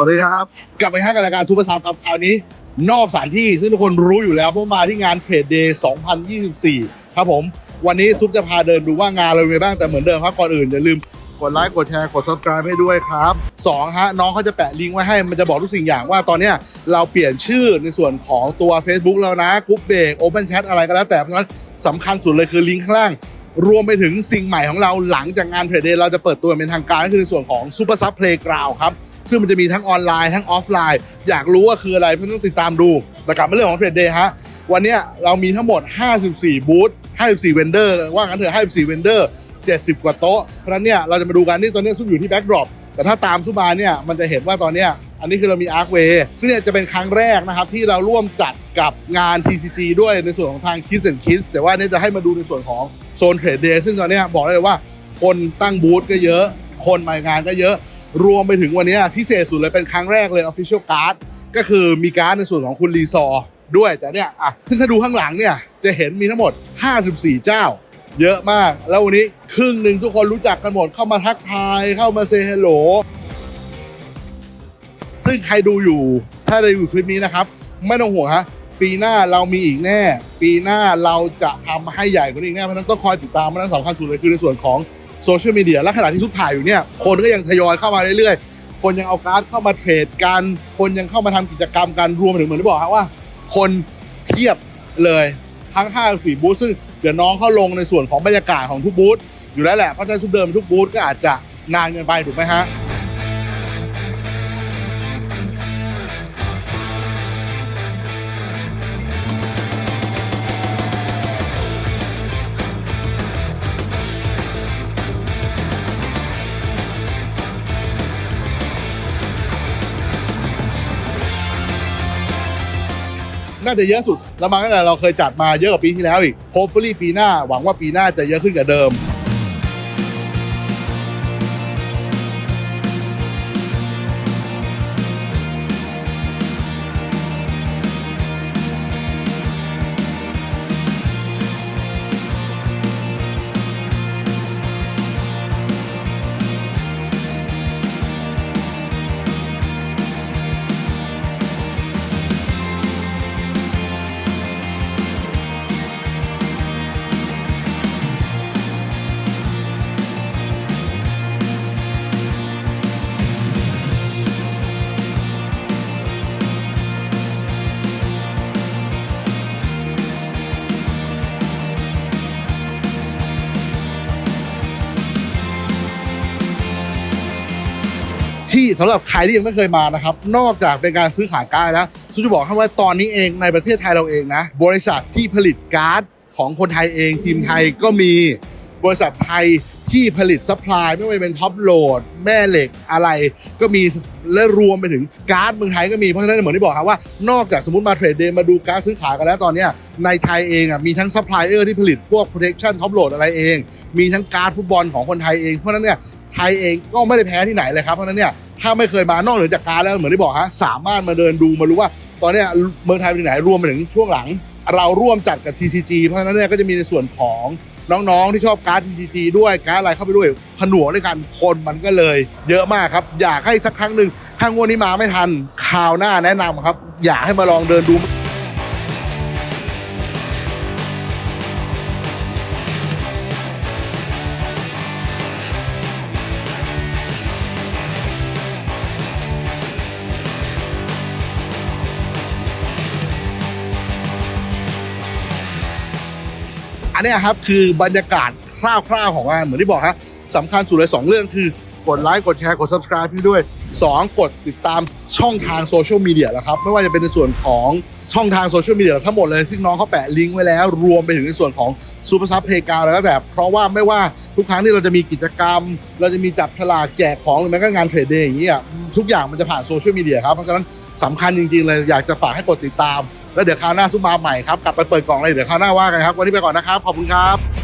สวัสดีครับ กลับไปให้กับรายการทูปซับครับคราวนี้นอกสถานที่ซึ่งทุกคนรู้อยู่แล้วเพราะมาที่งานเทรดเดย์2024 ครับผม วันนี้ซุปจะพาเดินดูว่างานเราเป็นไงบ้างแต่เหมือนเดิมครับก่อนอื่นอย่าลืมกดไลค์กดแชร์กด subscribe ให้ด้วยครับสองฮะน้องเขาจะแปะลิงก์ไว้ให้มันจะบอกทุกสิ่งอย่างว่าตอนเนี้ยเราเปลี่ยนชื่อในส่วนของตัว Facebook แล้วนะกรุ๊ปเบรกโอเพนแชทอะไรก็แล้วแต่เพราะฉะนั้นสำคัญสุดเลยคือลิงก์ข้างล่าง รวมไปถึงสิ่งใหม่ของเราหลังจากงานเทรดเดย์เราจะเปิดตัวเป็นทางการก็คือในส่วนของ Super Sub Playground ครับ ซึ่งมันจะมีทั้งออนไลน์ทั้งออฟไลน์ อยากรู้ว่าคืออะไรเพื่อนต้องติดตามดูแต่กลับมาเรื่องของเทรดเดย์ฮะวันนี้เรามีทั้งหมด 54 บูธ 54 เวนเดอร์ ว่างั้นเถอะ 54 เวนเดอร์ 70 กว่าโต๊ะ เพราะฉะนั้นเนี่ยเราจะมาดูกันนี่ตอนนี้ซุปอยู่ที่แบ็กดรอปแต่ถ้าตามซุปมาเนี่ยมันจะเห็นว่าตอนเนี้ยอันนี้คือเรามีอาร์คเวย์ซึ่งเนี่ยจะเป็นครั้งแรกนะครับ ที่เราร่วมจัดกับงาน TCG ด้วยในส่วนของทาง Kids and Kids แต่ว่าเนี่ยจะให้มาดูในส่วนของ โซนเทรดเดย์ซึ่งตอนนี้บอกได้เลยว่า คนตั้งบูธก็เยอะ คนมางานก็เยอะ รวมไปถึงวันนี้พิเศษสุดเลยเป็นครั้งแรกเลย Official Card ก็คือมีการ์ดในส่วนของคุณรีซอร์ด้วยแต่เนี่ยอะซึ่งถ้าดูข้างหลังเนี่ยจะเห็นมีทั้งหมด 54 เจ้า เยอะมาก แล้ววันนี้ครึ่งหนึ่งทุกคนรู้จักกันหมดเข้ามาทักทายเข้ามาเซฮัลโหลซึ่งใครดูอยู่ถ้าได้ดูคลิปนี้นะครับ ไม่ต้องห่วงฮะ ปีหน้าเรามีอีกแน่ ปีหน้าเราจะทำให้ใหญ่กว่านี้อีกแน่ เพราะนั้นต้องคอยติดตามมันนั้นสำคัญสุดเลยคือในส่วนของโซเชียลมีเดียและขณะที่ทุกถ่ายอยู่เนี่ยคนก็ยังทยอยเข้ามาเรื่อยๆ คนยังเอาการ์ดเข้ามาเทรดกัน คนยังเข้ามาทำกิจกรรมกันรวมถึงเหมือนที่บอกครับว่า คนเพียบเลยทั้ง5 4บูธซึ่งเดี๋ยวน้องเข้าลงในส่วนของบรรยากาศของทุกบูธอยู่แล้วแหละเพราะฉะนั้นทุกเดิมทุกบูธก็อาจจะนานเกินไปถูกไหมฮะ น่าจะเยอะสุดแล้วมาตั้งแต่เราเคยจัดมาเยอะกว่าปีที่แล้วอีก hopefully ปีหน้าหวังว่าปีหน้าจะเยอะขึ้นกว่าเดิม ที่สำหรับใครที่ยังไม่เคยมานะครับ นอกจากเป็นการซื้อขายก๊าซแล้วซุจะบอกให้ว่าตอนนี้เองในประเทศไทยเราเองนะ บริษัทที่ผลิตก๊าซของคนไทยเองทีมไทยก็มี บริษัทไทยที่ผลิตซัพพลายไม่ว่าจะเป็นท็อปโหลด แม่เหล็กอะไรก็มีและรวมไปถึงการ์ดเมืองไทยก็มีเพราะฉะนั้นเหมือนที่บอกครับว่า นอกจากสมมติมาเทรดเดย์มาดูการ์ดซื้อขายกันแล้วตอนนี้ในไทยเองอะมีทั้งซัพพลายเออร์ที่ผลิตพวก protection ท็อปโหลดอะไรเอง มีทั้งการ์ดฟุตบอลของคนไทยเองเพราะฉะนั้นเนี่ยไทยเองก็ไม่ได้แพ้ที่ไหนเลยครับเพราะฉะนั้นเนี่ยถ้าไม่เคยมานอกเหนือจากการดแล้วเหมือนที่บอกฮะสามารถมาเดินดูมารู้ว่า ตอนนี้เมืองไทยเป็นไหนรวมไปถึงช่วงหลัง เราร่วมจัดกับ TCG เพราะฉะนั้นเนี่ยก็จะมีในส่วนของ น้องๆที่ชอบการ์ด TCG ด้วยการ์ดอะไรเข้าไปด้วยผนวกด้วยกันคนมันก็เลย เยอะมากครับ อยากให้สักครั้งหนึ่งถ้างวดนี้มาไม่ทันคราวหน้าแนะนำครับ อยากให้มาลองเดินดู อันเนี้ยครับคือบรรยากาศคร่าวๆของงานเหมือนที่บอกฮะสำคัญสุดเลยสองเรื่องคือกดไลค์กดแชร์กด subscribe พี่ด้วย 2 กดติดตามช่องทางโซเชียลมีเดียแล้วครับ ไม่ว่าจะเป็นในส่วนของช่องทางโซเชียลมีเดียทั้งหมดเลย ซึ่งน้องเขาแปะลิงก์ไว้แล้ว รวมไปถึงในส่วนของซูเปอร์ซับเพย์กาวแล้วก็แต่ เพราะว่าไม่ว่าทุกครั้งที่เราจะมีกิจกรรม เราจะมีจับฉลากแจกของหรือแม้กระทั่งงานเทรดเดย์อย่างเงี้ยทุกอย่างมันจะผ่านโซเชียลมีเดียครับเพราะฉะนั้นสำคัญจริงๆเลยอยากจะฝากให้กดติดตาม แล้วเดี๋ยวคราวหน้าซุปมาใหม่ครับกลับไปเปิดกล่องเลยเดี๋ยวคราวหน้าว่ากันครับวันนี้ไปก่อนนะครับขอบคุณครับ